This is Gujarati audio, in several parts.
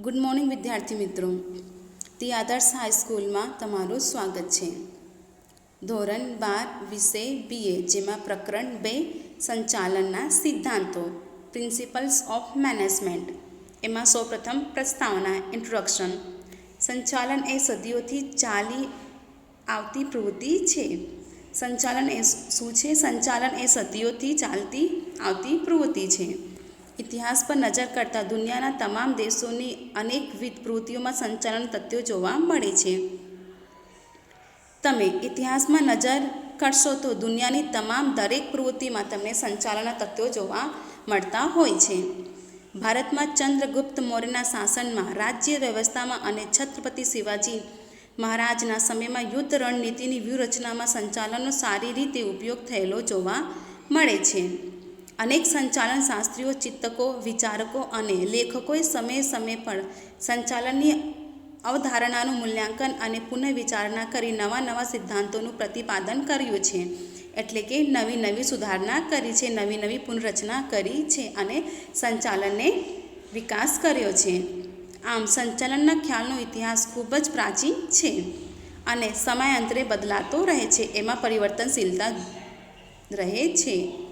ગુડ મોર્નિંગ, વિદ્યાર્થી મિત્રો. ધી આદર્શ હાઈસ્કૂલમાં તમારું સ્વાગત છે. ધોરણ બાર વિષય બીએ જેમાં પ્રકરણ બે, સંચાલનના સિદ્ધાંતો પ્રિન્સિપલ્સ ઓફ મેનેજમેન્ટ એમાં સૌપ્રથમ પ્રસ્તાવના ઇન્ટ્રોડક્શન સંચાલન એ સદીઓથી ચાલી આવતી પ્રવૃત્તિ છે. સંચાલન એ શું છે? સંચાલન એ સદીઓથી ચાલતી આવતી પ્રવૃત્તિ છે. ઇતિહાસ પર નજર કરતાં દુનિયાના તમામ દેશોની અનેકવિધ પ્રવૃત્તિઓમાં સંચાલન તથ્યો જોવા મળે છે. તમે ઇતિહાસમાં નજર કરશો તો દુનિયાની તમામ દરેક પ્રવૃત્તિમાં તમને સંચાલનના તત્વો જોવા મળતા હોય છે. ભારતમાં ચંદ્રગુપ્ત મૌર્યના શાસનમાં રાજ્ય વ્યવસ્થામાં અને છત્રપતિ શિવાજી મહારાજના સમયમાં યુદ્ધ રણનીતિની વ્યૂહરચનામાં સંચાલનનો સારી રીતે ઉપયોગ થયેલો જોવા મળે છે. અનેક સંચાલન શાસ્ત્રીઓ ચિંતકો વિચારકો અને લેખકોએ સમયે સમય પર સંચાલનની અવધારણાનું મૂલ્યાંકન અને પુનઃવિચારણા કરી નવા નવા સિદ્ધાંતોનું પ્રતિપાદન કર્યું છે. એટલે કે નવી નવી સુધારણા કરી છે, નવી નવી પુનરચના કરી છે અને સંચાલનને વિકાસ કર્યો છે. આમ સંચાલનના ખ્યાલનો ઇતિહાસ ખૂબ જ પ્રાચીન છે અને સમયાંતરે બદલાતો રહે છે, એમાં પરિવર્તનશીલતા રહે છે.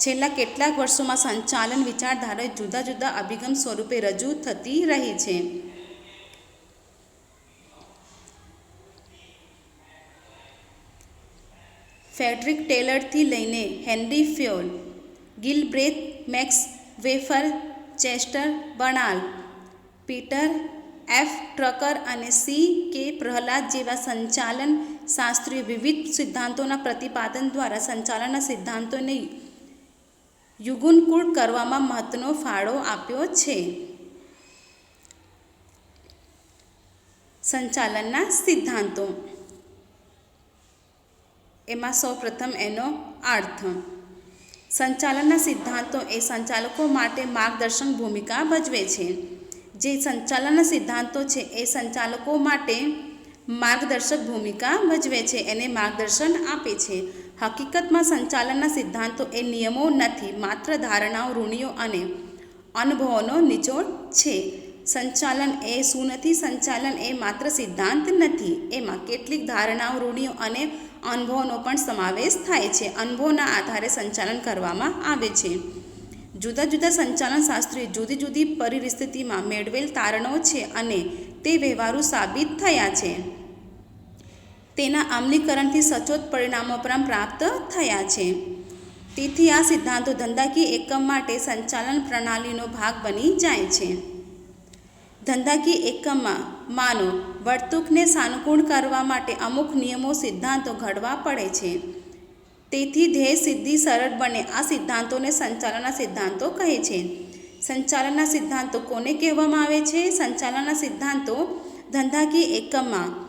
છેલ્લા કેટલાક વર્ષોમાં સંચાલન વિચારધારા જુદા જુદા અભિગમ સ્વરૂપે રજૂ થતી રહી છે. ફેડરિક ટેલરથી લઈને Henry Fayol, Gilbreth Max Weber, Chester બણાલ Peter F Drucker અને સી કે પ્રહલાદ જેવા સંચાલન શાસ્ત્રીય વિવિધ સિદ્ધાંતોના પ્રતિપાદન દ્વારા સંચાલનના સિદ્ધાંતોને યુગુનકુળ કરવામાં મહત્વનો ફાળો આપ્યો છે. સંચાલનના સિદ્ધાંતો. એમાં સૌપ્રથમ એનો અર્થ. સંચાલનના સિદ્ધાંતો એ સંચાલકો માટે માર્ગદર્શન ભૂમિકા ભજવે છે. જે સંચાલનના સિદ્ધાંતો છે એ સંચાલકો માટે માર્ગદર્શક ભૂમિકા ભજવે છે, એને માર્ગદર્શન આપે છે. હકીકતમાં સંચાલનના સિદ્ધાંતો એ નિયમો નથી, માત્ર ધારણાઓ, ઋણીઓ અને અનુભવોનો નિચોડ છે. સંચાલન એ શું નથી? સંચાલન એ માત્ર સિદ્ધાંત નથી. એમાં કેટલીક ધારણાઓ રૂઢિઓ અને અનુભવોનો પણ સમાવેશ થાય છે. અનુભવના આધારે સંચાલન કરવામાં આવે છે. જુદા જુદા સંચાલન શાસ્ત્રીઓ જુદી જુદી પરિસ્થિતિમાં મેળવેલ તારણો છે અને તે વ્યવહારુ સાબિત થયા છે. તેના અમલીકરણથી સચોટ પરિણામો પણ પ્રાપ્ત થયા છે. તેથી આ સિદ્ધાંતો ધંધાકીય એકમ માટે સંચાલન પ્રણાલીનો ભાગ બની જાય છે. ધંધાકીય એકમમાં માનો, વર્તુકને સાનુકૂળ કરવા માટે અમુક નિયમો સિદ્ધાંતો ઘડવા પડે છે. તેથી ધ્યેય સિદ્ધિ સરળ બને, આ સિદ્ધાંતોને સંચાલનના સિદ્ધાંતો કહે છે. સંચાલનના સિદ્ધાંતો કોને કહેવામાં આવે છે? સંચાલનના સિદ્ધાંતો ધંધાકીય એકમમાં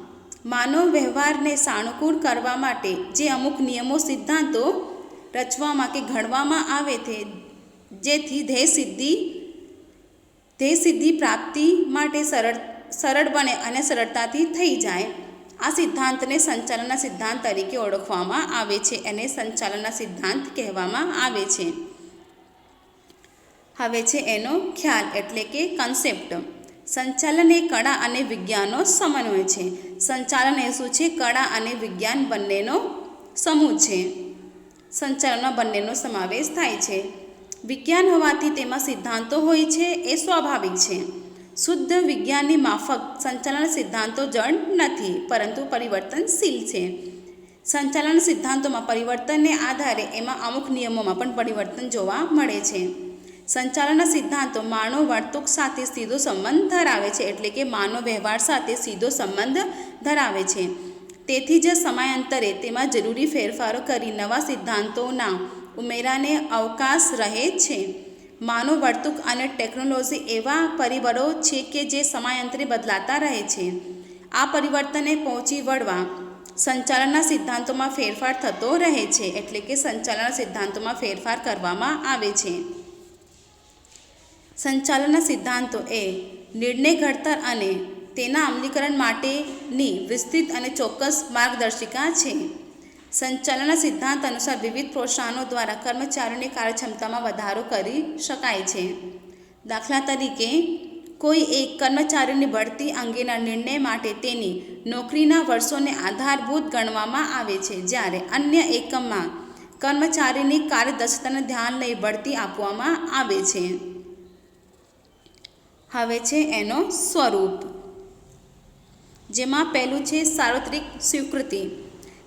માનવ વ્યવહારને સાનુકૂળ કરવા માટે જે અમુક નિયમો, સિદ્ધાંતો રચવામાં કે ઘડવામાં આવે છે, જેથી ધ્યેય સિદ્ધિ ધ્યેય સિદ્ધિ પ્રાપ્તિ માટે સરળ સરળ બને અને સરળતાથી થઈ જાય. આ સિદ્ધાંતને સંચાલનના સિદ્ધાંત તરીકે ઓળખવામાં આવે છે એને સંચાલનના સિદ્ધાંત કહેવામાં આવે છે. હવે છે એનો ખ્યાલ એટલે કે કન્સેપ્ટ સંચાલન એ કળા અને વિજ્ઞાનનો સમન્વય છે. સંચાલન એ શું છે? કળા અને વિજ્ઞાન બંનેનો સમૂહ છે. સંચાલનમાં બંનેનો સમાવેશ થાય છે. વિજ્ઞાન હોવાથી તેમાં સિદ્ધાંતો હોય છે એ સ્વાભાવિક છે. શુદ્ધ વિજ્ઞાનની માફક સંચાલન સિદ્ધાંતો જળ નથી, પરંતુ પરિવર્તનશીલ છે. સંચાલન સિદ્ધાંતોમાં પરિવર્તનને આધારે એમાં અમુક નિયમોમાં પણ પરિવર્તન જોવા મળે છે. સંચાલનના સિદ્ધાંતો માનવ વર્તુક સાથે સીધો સંબંધ ધરાવે છે એટલે કે માનવ વ્યવહાર સાથે સીધો સંબંધ ધરાવે છે. તેથી જ સમયાંતરે તેમાં જરૂરી ફેરફારો કરી નવા સિદ્ધાંતોના ઉમેરાને અવકાશ રહે છે. માનવ વર્તુક અને ટેકનોલોજી એવા પરિબળો છે કે જે સમયાંતરે બદલાતા રહે છે. આ પરિવર્તને પહોંચી વળવા સંચાલનના સિદ્ધાંતોમાં ફેરફાર થતો રહે છે એટલે કે સંચાલનના સિદ્ધાંતોમાં ફેરફાર કરવામાં આવે છે. સંચાલનના સિદ્ધાંતો એ નિર્ણય ઘડતર અને તેના અમલીકરણ માટેની વિસ્તૃત અને ચોક્કસ માર્ગદર્શિકા છે. સંચાલનના સિદ્ધાંત અનુસાર વિવિધ પ્રોત્સાહનો દ્વારા કર્મચારીઓની કાર્યક્ષમતામાં વધારો કરી શકાય છે. દાખલા તરીકે, કોઈ એક કર્મચારીની બઢતી અંગેના નિર્ણય માટે તેની નોકરીના વર્ષોને આધારભૂત ગણવામાં આવે છે, જ્યારે અન્ય એકમમાં કર્મચારીની કાર્યદક્ષતાને ધ્યાન લઈ બઢતી આપવામાં આવે છે. હવે છે એનો સ્વરૂપ. જેમાં પહેલું છે સાર્વત્રિક સ્વીકૃતિ.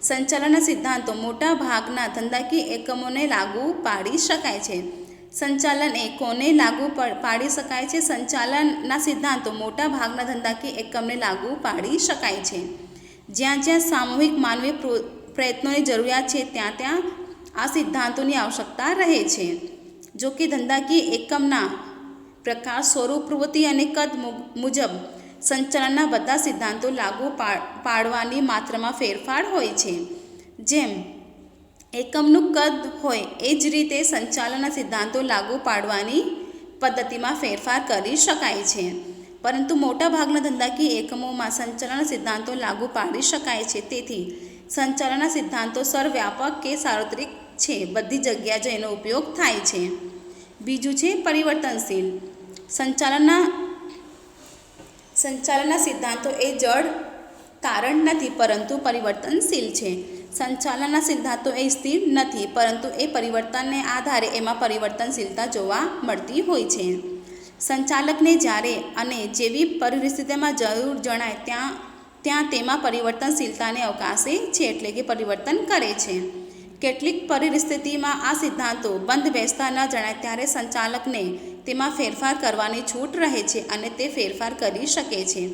સંચાલનના સિદ્ધાંતો મોટા ભાગના ધંધાકીય એકમોને લાગુ પાડી શકાય છે. સંચાલન એ કોને લાગુ પાડી શકાય છે? સંચાલનના સિદ્ધાંતો મોટા ભાગના ધંધાકીય એકમને લાગુ પાડી શકાય છે. જ્યાં જ્યાં સામૂહિક માનવી પ્રો- પ્રયત્નોની જરૂરિયાત છે, ત્યાં ત્યાં આ સિદ્ધાંતોની આવશ્યકતા રહે છે. જો કે ધંધાકીય એકમના પ્રકાર સ્વરૂપ પ્રવૃત્તિ અને કદ મુજબ સંચાલનના બધા સિદ્ધાંતો લાગુ પાડવાની માત્રામાં ફેરફાર હોય છે. જેમ, એકમનું કદ હોય એ જ રીતે સંચાલનના સિદ્ધાંતો લાગુ પાડવાની પદ્ધતિમાં ફેરફાર કરી શકાય છે. પરંતુ મોટાભાગના ધંધાકીય એકમોમાં સંચાલન સિદ્ધાંતો લાગુ પાડી શકાય છે. તેથી, સંચાલનના સિદ્ધાંતો સર્વવ્યાપક કે સાર્વત્રિક છે. બધી જગ્યાએ જ એનો ઉપયોગ થાય છે. બીજું છે પરિવર્તનશીલ. સંચાલનના સંચાલનના સિદ્ધાંતો એ જડ કારણ નથી, પરંતુ પરિવર્તનશીલ છે. સંચાલનના સિદ્ધાંતો એ સ્થિર નથી, પરંતુ એ પરિવર્તનને આધારે એમાં પરિવર્તનશીલતા જોવા મળતી હોય છે. સંચાલકને જ્યારે અને જેવી પરિસ્થિતિમાં જરૂર જણાય ત્યાં ત્યાં તેમાં પરિવર્તનશીલતાને અવકાશે છે એટલે કે પરિવર્તન કરે છે. કેટલીક પરિસ્થિતિમાં આ સિદ્ધાંતો બંધ બેસતા ન જણાય, ત્યારે સંચાલકને તેમાં ફેરફાર કરવાની છૂટ રહે છે અને તે ફેરફાર કરી શકે છે.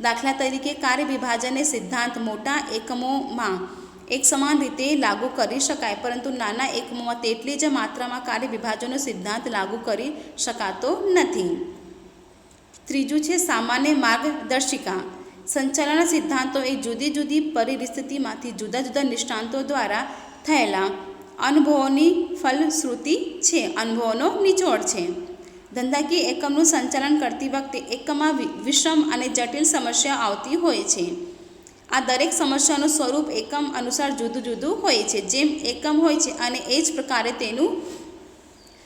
દાખલા તરીકે, કાર્ય વિભાજનને સિદ્ધાંત મોટા એકમોમાં એક સમાન રીતે લાગુ કરી શકાય, પરંતુ નાના એકમોમાં તેટલી જ માત્રામાં કાર્ય વિભાજનનો સિદ્ધાંત લાગુ કરી શકાતો નથી. ત્રીજું છે, સામાન્ય માર્ગદર્શિકા. સંચાલનના સિદ્ધાંતો એ જુદી જુદી પરિસ્થિતિમાંથી જુદા જુદા નિષ્ણાંતો દ્વારા થયેલા અનુભવોની ફલશ્રુતિ છે. અનુભવોનો નિચોડ છે. ધંધાકીય એકમનું સંચાલન કરતી વખતે એકમમાં વિષમ અને જટિલ સમસ્યા આવતી હોય છે. આ દરેક સમસ્યાનું સ્વરૂપ એકમ અનુસાર જુદું જુદું હોય છે. જેમ એકમ હોય છે અને એ જ પ્રકારે તેનું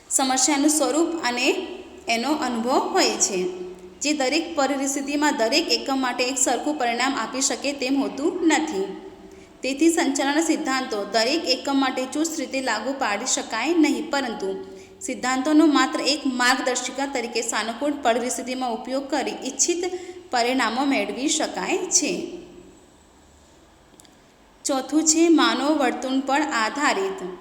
સમસ્યાનું સ્વરૂપ અને એનો અનુભવ હોય છે. જે દરેક પરિસ્થિતિમાં દરેક એકમ માટે એક સરખું પરિણામ આપી શકે તેમ હોતું નથી. તેથી સંચાલન સિદ્ધાંતો દરેક એકમ માટે ચુસ્ત રીતે લાગુ પાડી શકાય નહીં, પરંતુ સિદ્ધાંતોનો માત્ર એક માર્ગદર્શિકા તરીકે સાનુકૂળ પરિસ્થિતિમાં ઉપયોગ કરી ઇચ્છિત પરિણામો મેળવી શકાય છે. ચોથું છે માનવ વર્તન પર આધારિત.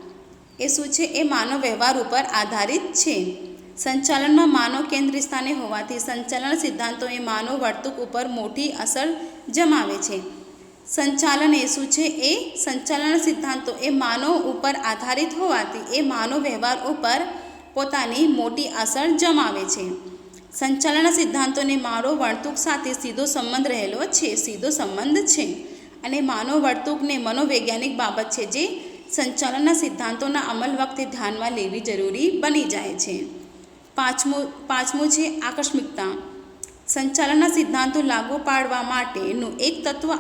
એ શું છે? એ માનવ વ્યવહાર ઉપર આધારિત છે. સંચાલનમાં માનવ કેન્દ્રિત સ્થાને હોવાથી સંચાલન સિદ્ધાંતો એ માનવ વર્તણૂક ઉપર મોટી અસર જમાવે છે. સંચાલન એ શું છે? એ સંચાલન સિદ્ધાંતો એ માનવ ઉપર આધારિત હોવાથી એ માનવ વ્યવહાર ઉપર પોતાની મોટી અસર જમાવે છે. સંચાલનના સિદ્ધાંતોને માનવ વર્તણૂક સાથે સીધો સંબંધ રહેલો છે, સીધો સંબંધ છે. અને માનવ વર્તણૂકને મનોવૈજ્ઞાનિક બાબત છે જે સંચાલનના સિદ્ધાંતોના અમલ વખતે ધ્યાનમાં લેવી જરૂરી બની જાય છે. પાંચમું પાંચમું છે આકસ્મિકતા. સંચાલનના સિદ્ધાંતો લાગુ પાડવા માટેનું એક તત્વ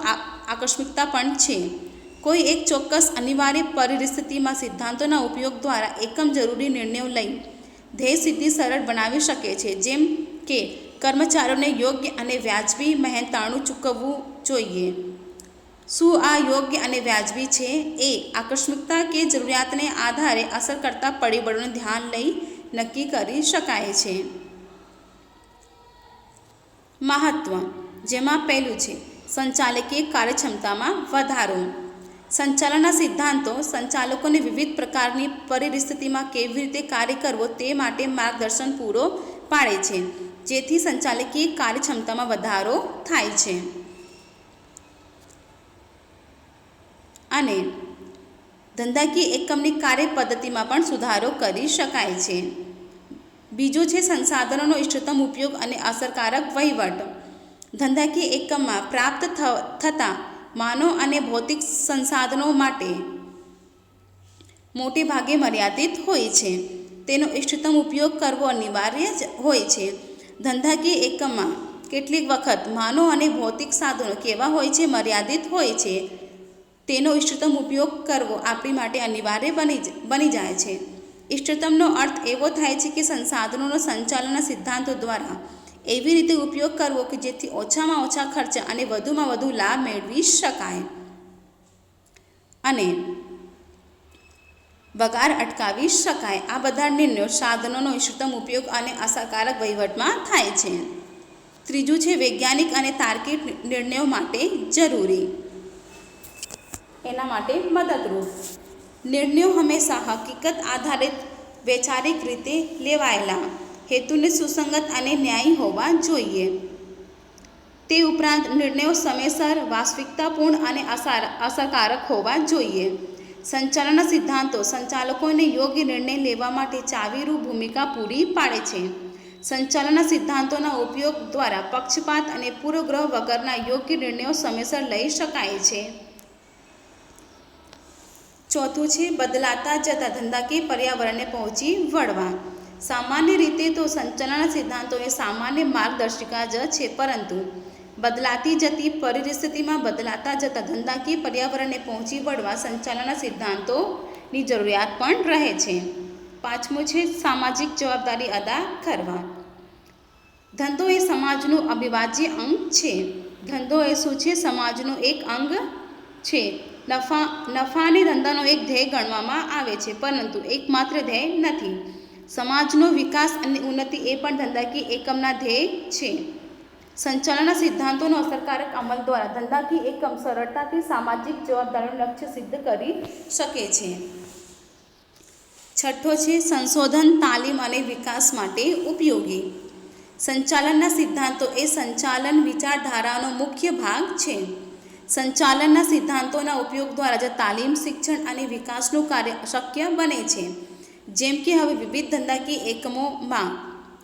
આકસ્મિકતા પણ છે. કોઈ એક ચોક્કસ અનિવાર્ય પરિસ્થિતિમાં સિદ્ધાંતોના ઉપયોગ દ્વારા એકમ જરૂરી નિર્ણયો લઈ ધ્યેય સિદ્ધિ સરળ બનાવી શકે છે. જેમ કે કર્મચારીઓને યોગ્ય અને વ્યાજબી મહેનતાણું ચૂકવવું જોઈએ. શું આ યોગ્ય અને વ્યાજબી છે? એ આકસ્મિકતા કે જરૂરિયાતને આધારે અસર કરતા પરિબળોને ધ્યાન લઈ નક્કી કરી શકાય છે. મહત્વ. જેમાં પહેલું છે, સંચાલકીય કાર્યક્ષમતામાં વધારો. સંચાલનના સિદ્ધાંતો સંચાલકોને વિવિધ પ્રકારની પરિસ્થિતિમાં કેવી રીતે કાર્ય કરવો તે માટે માર્ગદર્શન પૂરો પાડે છે, જેથી સંચાલકીય કાર્યક્ષમતામાં વધારો થાય છે. અને ધંધાકીય એકમની કાર્ય પદ્ધતિમાં પણ સુધારો કરી શકાય છે. બીજું છે સંસાધનોનો ઇષ્ટતમ ઉપયોગ અને અસરકારક વહીવટ. ધંધાકીય એકમમાં પ્રાપ્ત થતા માનવ અને ભૌતિક સંસાધનો માટે મોટે ભાગે મર્યાદિત હોય છે. તેનો ઇષ્ટતમ ઉપયોગ કરવો અનિવાર્ય જ હોય છે. ધંધાકીય એકમમાં કેટલીક વખત માનવ અને ભૌતિક સાધનો કેવા હોય છે મર્યાદિત હોય છે, તેનો ઇષ્ટતમ ઉપયોગ કરવો આપણી માટે અનિવાર્ય બની બની જાય છે. ઇષ્ટતમનો અર્થ એવો થાય છે કે સંસાધનોનો સંચાલનના સિદ્ધાંતો દ્વારા એવી રીતે ઉપયોગ કરવો કે જેથી ઓછામાં ઓછા ખર્ચા અને વધુમાં વધુ લાભ મેળવી શકાય. અને બગાડ અટકાવી શકાય. આ બધા નિર્ણયો સાધનોનો ઇષ્ટતમ ઉપયોગ અને અસરકારક વહીવટમાં થાય છે. ત્રીજું છે વૈજ્ઞાનિક અને તાર્કિક નિર્ણયો માટે જરૂરી. એના માટે મદદરૂપ. નિર્ણયો હંમેશા હકીકત આધારિત, વૈચારિક રીતે લેવાયેલા હેતુને સુસંગત અને ન્યાયી હોવા જોઈએ. તે ઉપરાંત નિર્ણયો સમયસર, વાસ્તવિકતાપૂર્ણ અને અસરકારક હોવા જોઈએ. સંચાલનના સિદ્ધાંતો સંચાલકોને યોગ્ય નિર્ણય લેવા માટે ચાવીરૂપ ભૂમિકા પૂરી પાડે છે. સંચાલનના સિદ્ધાંતોના ઉપયોગ દ્વારા પક્ષપાત અને પૂર્વગ્રહ વગરના યોગ્ય નિર્ણયો સમયસર લઈ શકાય છે. ચોથું છે, બદલાતા જતા ધંધાકીય પર્યાવરણને પહોંચી વળવા. સામાન્ય રીતે તો સંચાલનના સિદ્ધાંતો એ સામાન્ય માર્ગદર્શિકા જ છે, પરંતુ બદલાતી જતી પરિસ્થિતિમાં બદલાતા જતા ધંધાકીય પર્યાવરણને પહોંચી વળવા સંચાલનના સિદ્ધાંતોની જરૂરિયાત પણ રહે છે. પાંચમું છે, સામાજિક જવાબદારી અદા કરવા. ધંધો એ સમાજનું અવિભાજ્ય અંગ છે. ધંધો એ શું છે? સમાજનું એક અંગ છે. નફા, નફાને ધંધાનો એક ધ્યેય ગણવામાં આવે છે, પરંતુ એકમાત્ર ધ્યેય નથી. સમાજનો વિકાસ અને ઉન્નતિ એ પણ ધંધાકીય એકમના ધ્યેય છે. સંચાલનના સિદ્ધાંતોનો અસરકારક અમલ દ્વારા ધંધાકીય એકમ સરળતાથી સામાજિક જવાબદારીનું લક્ષ્ય સિદ્ધ કરી શકે છે. છઠ્ઠો છે સંશોધન, તાલીમ અને વિકાસ માટે ઉપયોગી. સંચાલનના સિદ્ધાંતો એ સંચાલન વિચારધારાનો મુખ્ય ભાગ છે. સંચાલનના સિદ્ધાંતોના ઉપયોગ દ્વારા જ તાલીમ, શિક્ષણ અને વિકાસનું કાર્ય શક્ય બને છે. જેમ કે હવે વિવિધ ધંધાકીય એકમોમાં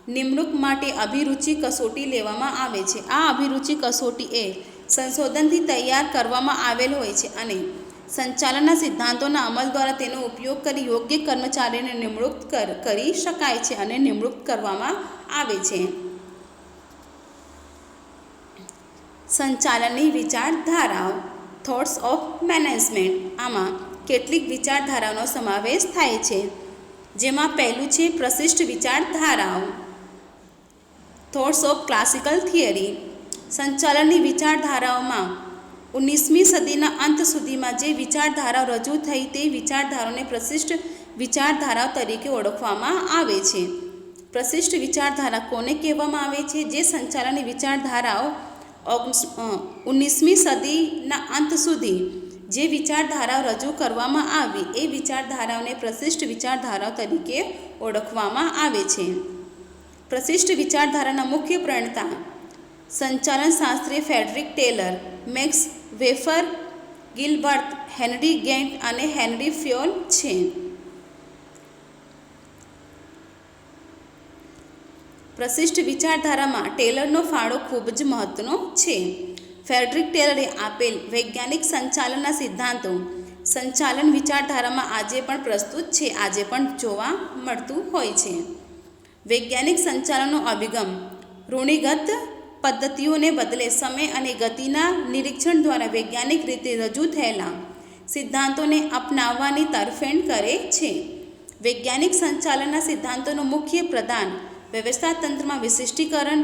નિમણૂક માટે અભિરુચિ કસોટી લેવામાં આવે છે. આ અભિરુચિ કસોટી એ સંશોધનથી તૈયાર કરવામાં આવેલ હોય છે અને સંચાલનના સિદ્ધાંતોના અમલ દ્વારા તેનો ઉપયોગ કરી યોગ્ય કર્મચારીને નિમણૂક કરી શકાય છે અને નિમણૂક કરવામાં આવે છે. સંચાલનની વિચારધારાઓ થોટ્સ ઓફ મેનેજમેન્ટ આમાં કેટલીક વિચારધારાઓનો સમાવેશ થાય છે. જેમાં પહેલું છે પ્રશિષ્ટ વિચારધારાઓ. થોટ્સ ઓફ ક્લાસિકલ થિયરી સંચાલનની વિચારધારાઓમાં ઓગણીસમી સદીના અંત સુધીમાં જે વિચારધારાઓ રજૂ થઈ તે વિચારધારાઓને પ્રશિષ્ટ વિચારધારાઓ તરીકે ઓળખવામાં આવે છે. પ્રશિષ્ટ વિચારધારા કોને કહેવામાં આવે છે? જે સંચાલનની વિચારધારાઓ ઓગણીસમી સદીના અંત સુધી જે વિચારધારાઓ રજૂ કરવામાં આવી, એ વિચારધારાઓને પ્રશિષ્ટ વિચારધારાઓ તરીકે ઓળખવામાં આવે છે. પ્રશિષ્ટ વિચારધારાના મુખ્ય પ્રણતા, સંચાલન Shastri Frederick Taylor, Max Weber, Gilbert, Henry Gantt અને હેનરી ફ્યોલ છે. પ્રશિષ્ટ વિચારધારામાં ટેલરનો ફાળો ખૂબ જ મહત્વનો છે. ફેડરિક ટેલરે આપેલ વૈજ્ઞાનિક સંચાલનના સિદ્ધાંતો સંચાલન વિચારધારામાં આજે પણ પ્રસ્તુત છે, આજે પણ જોવા મળતું હોય છે. વૈજ્ઞાનિક સંચાલનનો અભિગમ ઋણિગત પદ્ધતિઓને બદલે સમય અને ગતિના નિરીક્ષણ દ્વારા વૈજ્ઞાનિક રીતે રજૂ થયેલા સિદ્ધાંતોને અપનાવવાની તરફેણ કરે છે. વૈજ્ઞાનિક સંચાલનના સિદ્ધાંતોનું મુખ્ય પ્રદાન વ્યવસ્થા તંત્રમાં વિશિષ્ટીકરણ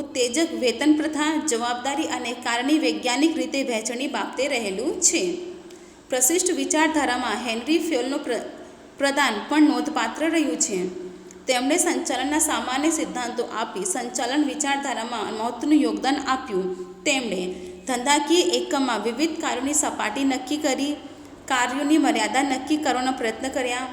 ઉત્તેજક વેતન પ્રથા, જવાબદારી અને કારની વૈજ્ઞાનિક રીતે વહેંચણી બાબતે રહેલું છે. પ્રશિષ્ટ વિચારધારામાં હેનરી ફ્યોલનું પ્ર, પ્રદાન પણ નોંધપાત્ર રહ્યું છે. તેમણે સંચાલનના સામાન્ય સિદ્ધાંતો આપી સંચાલન વિચારધારામાં મહત્વનું યોગદાન આપ્યું. તેમણે ધંધાકીય એકમમાં વિવિધ કાર્યોની સપાટી નક્કી કરી, કાર્યોની મર્યાદા નક્કી કરવાનો પ્રયત્ન કર્યા.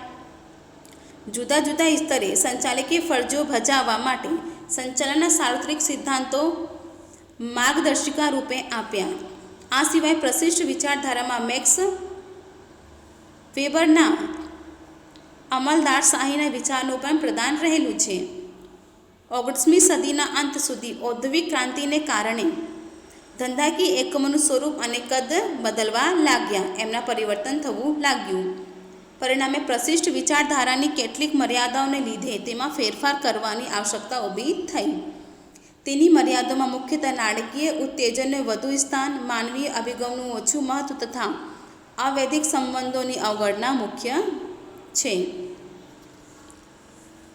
જુદા જુદા સ્તરે સંચાલકીય ફરજો ભજાવવા માટે સંચાલનના સાર્વત્રિક સિદ્ધાંતો માર્ગદર્શિકા રૂપે આપ્યા. આ સિવાય પ્રશિષ્ટ વિચારધારામાં મેક્સ વેબરના અમલદારશાહીના વિચારનું પણ પ્રદાન રહેલું છે. ઓગણીસમી સદીના અંત સુધી ઔદ્યોગિક ક્રાંતિને કારણે ધંધાકીય એકમોનું સ્વરૂપ અને કદ બદલવા લાગ્યા. એમના પરિવર્તન થવું લાગ્યું. પરિણામે પ્રશિષ્ટ વિચારધારાની કેટલીક મર્યાદાઓને લીધે તેમાં ફેરફાર કરવાની આવશ્યકતા ઊભી થઈ. તેની મર્યાદામાં મુખ્યત્વે નાણાકીય ઉત્તેજનને વધુ સ્થાન, માનવીય અભિગમનું ઓછું મહત્વ તથા અવૈધિક સંબંધોની અવગણના મુખ્ય છે.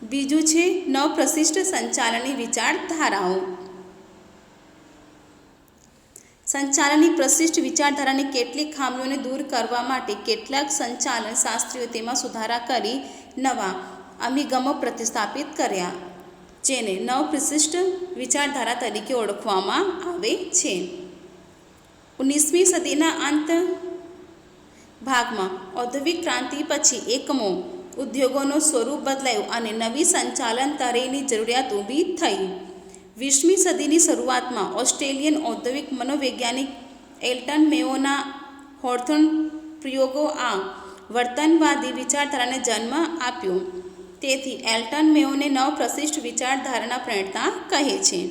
બીજું છે નવ પ્રશિષ્ટ સંચાલનની વિચારધારાઓ. સંચાલનની પ્રશિષ્ટ વિચારધારાની કેટલીક ખામીઓને દૂર કરવા માટે કેટલાક સંચાલન શાસ્ત્રીઓ તેમાં સુધારા કરી નવા અભિગમો પ્રતિસ્થાપિત કર્યા, જેને નવ પ્રશિષ્ટ વિચારધારા તરીકે ઓળખવામાં આવે છે. ઓગણીસમી સદીના અંત ભાગમાં ઔદ્યોગિક ક્રાંતિ પછી એકમો ઉદ્યોગોનું સ્વરૂપ બદલાયું અને નવી સંચાલન તરેની જરૂરિયાત ઊભી થઈ. વીસમી સદીની શરૂઆતમાં ઓસ્ટ્રેલિયન ઔદ્યોગિક મનોવૈજ્ઞાનિક એલ્ટન મેયોના હોર્થન પ્રયોગો આ વર્તનવાદી વિચારધારાને જન્મ આપ્યો. તેથી એલ્ટન મેયોને નવ પ્રશિષ્ટ વિચારધારાના પ્રણેતા કહે છે.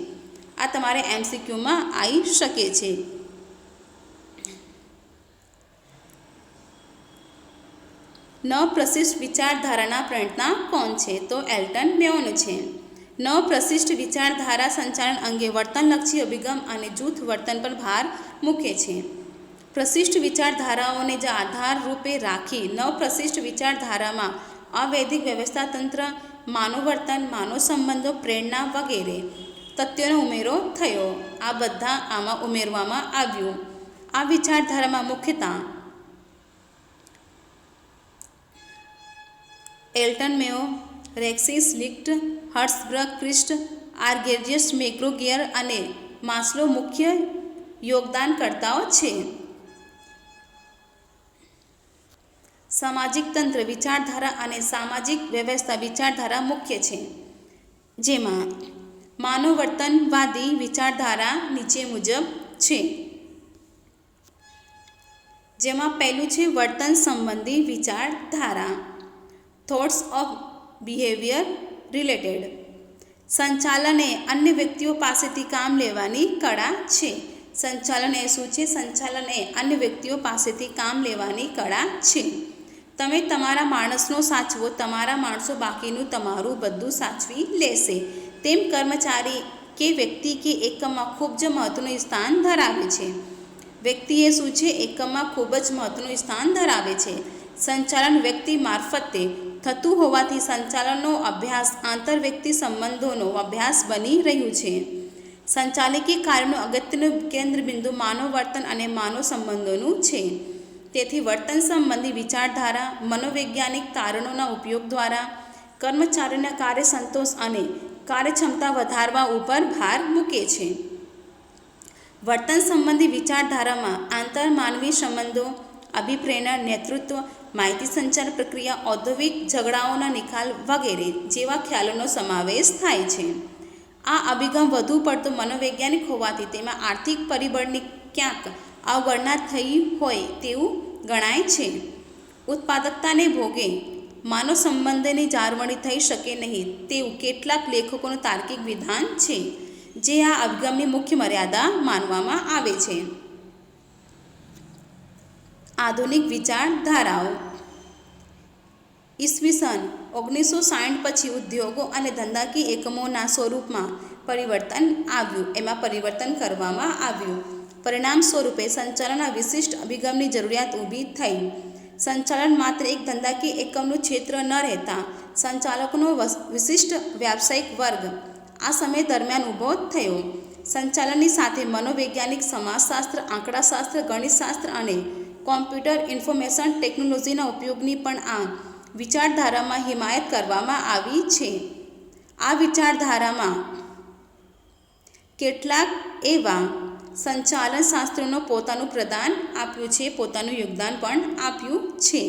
આ તમારે એમસીક્યુમાં આવી શકે છે. નવ પ્રશિષ્ટ વિચારધારાના પ્રણેતા કોણ છે? તો એલ્ટન મેયોન છે. નવ પ્રશિષ્ટ વિચારધારા સંચાલન અંગે વર્તનલક્ષી અભિગમ અને જૂથ વર્તન પર ભાર મૂકે છે. પ્રશિષ્ટ વિચારધારાઓને જ આધાર રૂપે રાખી નવ પ્રશિષ્ટ વિચારધારામાં અવૈધિક વ્યવસ્થા તંત્ર માનવ વર્તન માનવ સંબંધો, પ્રેરણા વગેરે તથ્યોનો ઉમેરો થયો. આ બધા આમાં ઉમેરવામાં આવ્યું. આ વિચારધારામાં મુખ્યતા એલ્ટન મેયો રેક્સિસ, લિક્ટ ક્રિસ્ટ આર્ગેરિયસ મેક્રોગિયર અને માસ્લો મુખ્ય યોગદાનકર્તાઓ છે. સામાજિક તંત્ર વિચારધારા અને સામાજિક વ્યવસ્થા વિચારધારા મુખ્ય છે. જેમાં માનવ વર્તનવાદી વિચારધારા નીચે મુજબ છે. જેમાં પહેલું છે વર્તન સંબંધી વિચારધારા. થોટ્સ ઓફ બિહેવિયર રિલેટેડ સંચાલન અન્ય વ્યક્તિઓ પાસેથી કામ લેવાની કળા છે. સંચાલન એ શું છે? સંચાલન એ અન્ય વ્યક્તિઓ પાસેથી કામ લેવાની કળા છે. તમે તમારા માણસનો સાચવો, તમારા માણસો બાકીનું તમારું બધું સાચવી લેશે. તેમ કર્મચારી કે વ્યક્તિ કે એકમમાં ખૂબ જ મહત્વનું સ્થાન ધરાવે છે. વ્યક્તિએ શું છે? એકમમાં ખૂબ જ મહત્વનું સ્થાન ધરાવે છે. સંચાલન વ્યક્તિ મારફતે થતું હોવાથી સંચાલનનો અભ્યાસ આંતરવ્યક્તિ સંબંધોનો અભ્યાસ બની રહ્યું છે. સંચાલકી કાર્યનું અગત્યનું કેન્દ્રબિંદુ માનવ વર્તન અને માનવ સંબંધોનું છે. તેથી વર્તન સંબંધી વિચારધારા, મનોવૈજ્ઞાનિક તારણોના ઉપયોગ દ્વારા, કર્મચારીના કાર્ય સંતોષ અને કાર્યક્ષમતા વધારવા ઉપર ભાર મૂકે છે. વર્તન સંબંધી વિચારધારામાં આંતરમાનવી સંબંધો, અભિપ્રેરણા, નેતૃત્વ માહિતી સંચાર પ્રક્રિયા, ઔદ્યોગિક ઝઘડાઓના નિકાલ વગેરે જેવા ખ્યાલોનો સમાવેશ થાય છે. આ અભિગમ વધુ પડતો મનોવૈજ્ઞાનિક હોવાથી તેમાં આર્થિક પરિબળની ક્યાંક અવગણના થઈ હોય તેવું ગણાય છે. ઉત્પાદકતાને ભોગે માનવ સંબંધની જાળવણી થઈ શકે નહીં તેવું કેટલાક લેખકોનું તાર્કિક વિધાન છે, જે આ અભિગમની મુખ્ય મર્યાદા માનવામાં આવે છે. આધુનિક વિચારધારાઓ. ઈસવીસન ઓગણીસો સાઠ પછી ઉદ્યોગો અને ધંધાકીય એકમોના સ્વરૂપમાં પરિવર્તન આવ્યું. એમાં પરિવર્તન કરવામાં આવ્યું. પરિણામ સ્વરૂપે સંચાલનના વિશિષ્ટ અભિગમની જરૂરિયાત ઊભી થઈ. સંચાલન માત્ર એક ધંધાકીય એકમનું ક્ષેત્ર ન રહેતા, સંચાલકોનો વિશિષ્ટ વ્યાવસાયિક વર્ગ. આ સમય દરમિયાન ઊભો થયો. સંચાલનની સાથે મનોવૈજ્ઞાનિક સમાજશાસ્ત્ર, આંકડાશાસ્ત્ર, ગણિતશાસ્ત્ર અને કોમ્પ્યુટર ઇન્ફોર્મેશન ટેકનોલોજીના ઉપયોગની પણ આ વિચારધારામાં હિમાયત કરવામાં આવી છે. આ વિચારધારામાં કેટલાક એવા સંચાલન શાસ્ત્રોનો પોતાનું પ્રદાન આપ્યું છે, પોતાનું યોગદાન પણ આપ્યું છે.